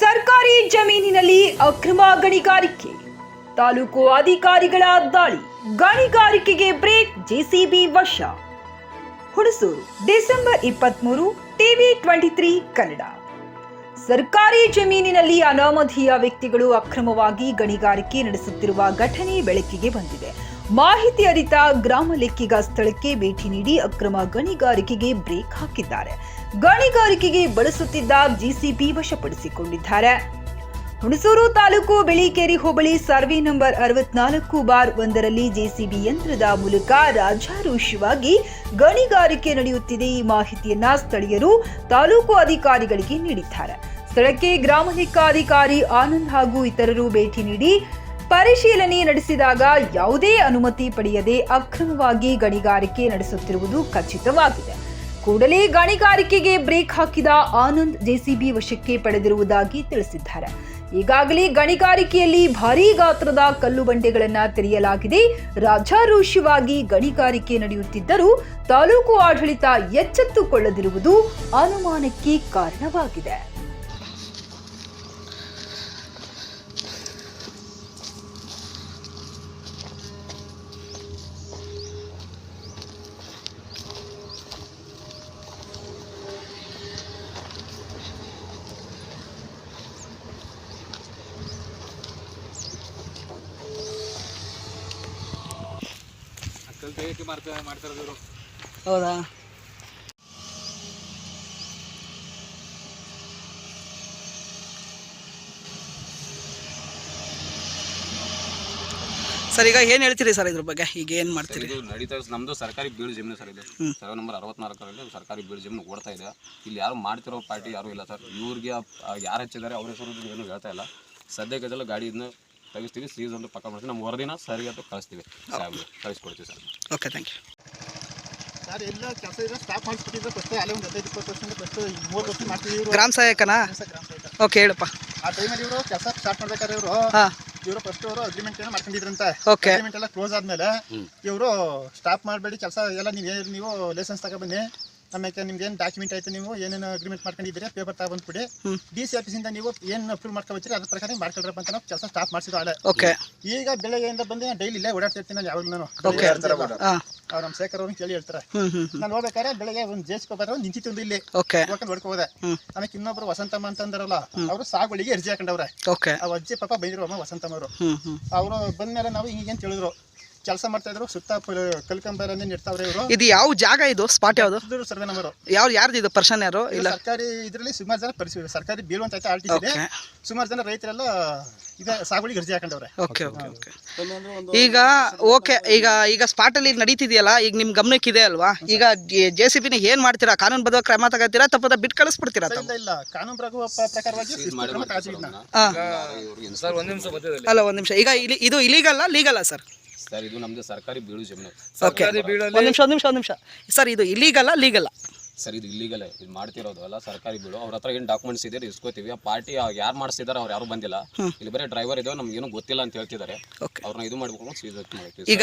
ಸರ್ಕಾರಿ ಜಮೀನಿನಲ್ಲಿ ಅಕ್ರಮ ಗಣಿಗಾರಿಕೆ. ತಾಲೂಕು ಅಧಿಕಾರಿಗಳ ದಾಳಿ. ಗಣಿಗಾರಿಕೆಗೆ ಬ್ರೇಕ್ ಜೆಸಿಬಿ ವಶ. ಹುಣಸೂರು, ಡಿಸೆಂಬರ್ ಇಪ್ಪತ್ಮೂರು, ಟಿವಿ ಟ್ವೆಂಟಿ ತ್ರೀ ಕನ್ನಡ. ಸರ್ಕಾರಿ ಜಮೀನಿನಲ್ಲಿ ಅನಾಮಧೀಯ ವ್ಯಕ್ತಿಗಳು ಅಕ್ರಮವಾಗಿ ಗಣಿಗಾರಿಕೆ ನಡೆಸುತ್ತಿರುವ ಘಟನೆ ಬೆಳಕಿಗೆ ಬಂದಿದೆ. ಮಾಹಿತಿ ಅರಿತ ಗ್ರಾಮ ಲೆಕ್ಕಿಗ ಸ್ಥಳಕ್ಕೆ ಭೇಟಿ ನೀಡಿ ಅಕ್ರಮ ಗಣಿಗಾರಿಕೆಗೆ ಬ್ರೇಕ್ ಹಾಕಿದ್ದಾರೆ. ಗಣಿಗಾರಿಕೆಗೆ ಬಳಸುತ್ತಿದ್ದ ಜಿಸಿಬಿ ವಶಪಡಿಸಿಕೊಂಡಿದ್ದಾರೆ. ಹುಣಸೂರು ತಾಲೂಕು ಬೆಳಿಕೇರಿ ಹೋಬಳಿ ಸರ್ವೆ ನಂಬರ್ ಅರವತ್ನಾಲ್ಕು ಬಾರ್ ಒಂದರಲ್ಲಿ ಜೆಸಿಬಿ ಯಂತ್ರದ ಮೂಲಕ ರಾಜಾರೋಷವಾಗಿ ಗಣಿಗಾರಿಕೆ ನಡೆಯುತ್ತಿದೆ ಈ ಮಾಹಿತಿಯನ್ನ ಸ್ಥಳೀಯರು ತಾಲೂಕು ಅಧಿಕಾರಿಗಳಿಗೆ ನೀಡಿದ್ದಾರೆ. ಸ್ಥಳಕ್ಕೆ ಗ್ರಾಮ ಲೆಕ್ಕಾಧಿಕಾರಿ ಆನಂದ್ ಹಾಗೂ ಇತರರು ಭೇಟಿ ನೀಡಿ ಪರಿಶೀಲನೆ ನಡೆಸಿದಾಗ ಯಾವುದೇ ಅನುಮತಿ ಪಡೆಯದೆ ಅಕ್ರಮವಾಗಿ ಗಣಿಗಾರಿಕೆ ನಡೆಸುತ್ತಿರುವುದು ಖಚಿತವಾಗಿದೆ. ಕೂಡಲೇ ಗಣಿಗಾರಿಕೆಗೆ ಬ್ರೇಕ್ ಹಾಕಿದ ಆನಂದ್ ಜೆಸಿಬಿ ವಶಕ್ಕೆ ಪಡೆದಿರುವುದಾಗಿ ತಿಳಿಸಿದ್ದಾರೆ. ಈಗಾಗಲೇ ಗಣಿಗಾರಿಕೆಯಲ್ಲಿ ಭಾರೀ ಗಾತ್ರದ ಕಲ್ಲು ಬಂಡೆಗಳನ್ನು ತೆರೆಯಲಾಗಿದೆ. ರಾಜಾರೋಷವಾಗಿ ಗಣಿಗಾರಿಕೆ ನಡೆಯುತ್ತಿದ್ದರೂ ತಾಲೂಕು ಆಡಳಿತ ಎಚ್ಚೆತ್ತುಕೊಳ್ಳದಿರುವುದು ಅನುಮಾನಕ್ಕೆ ಕಾರಣವಾಗಿದೆ. ಹೌದಾ? ಸರ್ ಈಗ ಏನು ಹೇಳ್ತೀರಿ ಸರ್ ಇದ್ರ ಬಗ್ಗೆ? ಈಗ ಏನು ಮಾಡ್ತೀರಿ? ಇದು ನಡೀತಾ ನಮ್ಮದು ನಮ್ದು ಸರ್ಕಾರಿ ಬೀಳು ಜಮೀನು ಸರ್ ಇದೆ. ಸರ್ವೆ ನಂಬರ್ ಅರವತ್ನಾಲ್ಕರಲ್ಲಿ ಸರ್ಕಾರಿ ಬೀಳು ಜಮೀನು ಓಡ್ತಾ ಇದೆ. ಇಲ್ಲಿ ಯಾರು ಮಾಡ್ತಿರೋ ಪಾರ್ಟಿ ಯಾರು ಇಲ್ಲ ಸರ್. ಇವ್ರಿಗೆ ಯಾರು ಹಚ್ಚಿದ್ದಾರೆ ಅವ್ರ ಹೆಸರು ಏನು ಹೇಳ್ತಾ ಇಲ್ಲ. ಸದ್ಯಕ್ಕೆ ಗಾಡಿ ಇದನ್ನ ತೆಗಿಸ್ತೀವಿ ಸೀಸ್ ಒಂದು ಪಕ್ಕ ಮಾಡ್ತೀವಿ ನಮ್ಮ ವರದಿನ ಸರಿ ಅಂತ ಕಳಿಸ್ತೀವಿ. ಕಳಿಸ್ಕೊಡ್ತೀವಿ sir okay thank you sir ಎಲ್ಲ ಕೆಲಸ ಇದೆ ಸ್ಟಾಪ್ ಮಾಡಿಸ್ಬಿಟ್ಟಿದ್ರೆ ಫಸ್ಟ್ ಅಲ್ಲೇ ಒಂದು ಹದಿನೈದು ಇಪ್ಪತ್ತು ವರ್ಷದಿಂದ ಫಸ್ಟ್ ಮೂರು ವರ್ಷ ಮಾಡ್ತಿದ್ರು ಇವರು. ಗ್ರಾಮ ಸಹಾಯಕನಾ? ಓಕೆ ಹೇಳಪ್ಪ. ಆ ಟೈಮಲ್ಲಿ ಇವರು ಕೆಲಸ ಸ್ಟಾರ್ಟ್ ಮಾಡ್ಬೇಕಾದ್ರೆ ಇವರು ಹಾಂ. ಇವರು ಫಸ್ಟ್ ಅವರು ಅಗ್ರಿಮೆಂಟ್ ಏನೋ ಮಾಡ್ಕೊಂಡಿದ್ರಂತ. ಓಕೆ ಅಗ್ರಿಮೆಂಟ್ ಎಲ್ಲ ಕ್ಲೋಸ್ ಆದ್ಮೇಲೆ ಇವರು ಸ್ಟಾಪ್ ಮಾಡಬೇಡಿ ಕೆಲಸ ಎಲ್ಲ ನೀವು ನೀವು ಲೈಸೆನ್ಸ್ ತಗೊಬನ್ನಿ ಆಮೇಲೆ ನಿಮ್ಗೆ ಏನು ಡಾಕ್ಯುಮೆಂಟ್ ಆಯ್ತು ನೀವು ಏನೇನು ಅಗ್ರಿಮೆಂಟ್ ಮಾಡ್ಕೊಂಡಿದ್ದೀರಿ ಪೇಪರ್ ತಗೊಂಡ್ಬಿಡಿ. ಡಿ ಸಿ ಆಫೀಸಿಂದ ನೀವು ಏನು ಅಪ್ರೂವ್ ಮಾಡ್ಕೊಬತ್ತೀರಿ ಅದ್ರ ಪ್ರಕಾರ ಮಾಡ್ಕೊಳ್ರಪ್ಪ ಅಂತ ನಾವು ಕೆಲಸ ಸ್ಟಾಪ್ ಮಾಡಿಸಿದ್ರು ಆಳೆ. ಓಕೆ ಈಗ ಬೆಳಗ್ಗೆಯಿಂದ ಬಂದು ಡೈಲಿ ಇಲ್ಲೇ ಓಡಾಡ್ತಿರ್ತೀನಿ ನಾನು ಯಾವಾಗಲೂ ನಾನು. ಅವ್ರು ನಮ್ಮ ಶೇಖರ್ ಅವ್ರನ್ನ ಕೇಳಿ ಹೇಳ್ತಾರೆ. ನಾನು ಹೋಗ್ಬೇಕಾದ್ರೆ ಬೆಳಗ್ಗೆ ಒಂದು ಜೇಸ್ಕೋಬಾರ ಪೇಪರ್ ನಿಂತಿತ್ತು ಒಂದು ಇಲ್ಲಿ ಓಕೆ ಹೋಗ್ಕೊಂಡು ಹೊಡ್ಕೋದೆ. ಆಮೇಲೆ ಇನ್ನೊಬ್ರು ವಸಂತಮ್ಮ ಅಂತಂದ್ರಲ್ಲ ಅವರು ಸಾಗುಳಿಗೆ ಅರ್ಜಿ ಹಾಕೊಂಡವ್ರೆ. ಓಕೆ ಆ ಅಜ್ಜಿ ಪಾಪ ಬೈದ್ರು ಅಮ್ಮ ವಸಂತಮ್ಮ ಅವರು ಅವರು ಬಂದ್ಮೇಲೆ ನಾವು ಹಿಂಗೆ ಅಂತ ಹೇಳಿದ್ರು. ಕೆಲಸ ಮಾಡ್ತಾ ಇದ್ರು ಸುತ್ತ ಕಲ್ಕಂಬರನ್ನೇ ಇರ್ತಾವ್ರೆ ಇವರು? ಇದು ಯಾವ ಜಾಗ ಇದು? ಸ್ಪಾಟ್ ಯಾವುದು? ಸರ್ವೆ ನಂಬರ್ ಯಾವ ಯಾರ್ದು ಇದು? ಪರ್ಸನ್ ಯಾರು? ಇಲ್ಲ. ಸರ್ಕಾರಿ ಇದರಲ್ಲಿ ಸುಮಾರು ಜನ ಪರಿಸ್ಥಿತಿ ಸರ್ಕಾರಿ ಬೀಳುವಂತ ಆಲ್ಟಿಸಿದೆ ಇದೆ. ಸುಮಾರು ಜನ ರೈತರೆಲ್ಲ ಇದೆ ಸಾಗುಳಿ ಅರ್ಜಿ ಹಾಕೊಂಡವ್ರೆ. ಓಕೆ ಓಕೆ ಓಕೆ ಈಗ ಓಕೆ ಈಗ ಈಗ ಸ್ಪಾಟಲ್ಲಿ ಈಗ ನಡೀತಿದೆಯಲ್ಲ ಈಗ ನಿಮ್ಮ ಇದೆ ಅಲ್ವಾ? ಈಗ ಜೆ ಸಿ ಬಿನ ಏನ್ ಮಾಡ್ತೀರಾ? ಕಾನೂನು ಕ್ರಮ ತಗೋತೀರಾ ತಪ್ಪದ ಬಿಟ್ ಕಳಿಸ್ಬಿಡ್ತೀರಾ ಇಲ್ಲ ಕಾನೂನು ಪ್ರಕಾರವಾಗಿ ಅಲ್ಲ. ಒಂದ್ ನಿಮಿಷ ಈಗ ಇದು ಇಲೀಗಲ್ಲ ಲೀಗಲ್ಲ ಸರ್ ಸರ್ ಇದು ನಮ್ದು ಸರ್ಕಾರಿ ಬೀಳು ಜಮೀನು. ಓಕೆ ಒಂದು ನಿಮಿಷ ಒಂದು ನಿಮಿಷ ಒಂದು ನಿಮಿಷ. ಸರ್ ಇದು ಇಲೀಗಲ್ಲ ಲೀಗಲ್ಲ ಸರ್ ಇದು ಇಲ್ಲಿಗಲ್ಲ ಇದು ಮಾಡ್ತಿರೋದು ಅಲ್ಲ ಸರ್ಕಾರಿ ಬೀಳು ಅವ್ರ ಹತ್ರ ಏನು ಡಾಕ್ಯುಮೆಂಟ್ಸ್ ಇದೆ ಇಸ್ಕೋತೀವಿ. ಆ ಪಾರ್ಟಿ ಯಾರು ಮಾಡಿಸಿದಾರೆ ಅವ್ರು ಯಾರು ಬಂದಿಲ್ಲ. ಇಲ್ಲಿ ಬರೀ ಡ್ರೈವರ್ ಇದಾವೆ ನಮ್ಗೆ ಏನೂ ಗೊತ್ತಿಲ್ಲ ಅಂತ ಹೇಳ್ತಿದ್ದಾರೆ. ಅವ್ರನ್ನ ಇದು ಮಾಡ್ಬೇಕು ಮಾಡ್ತೀವಿ ಈಗ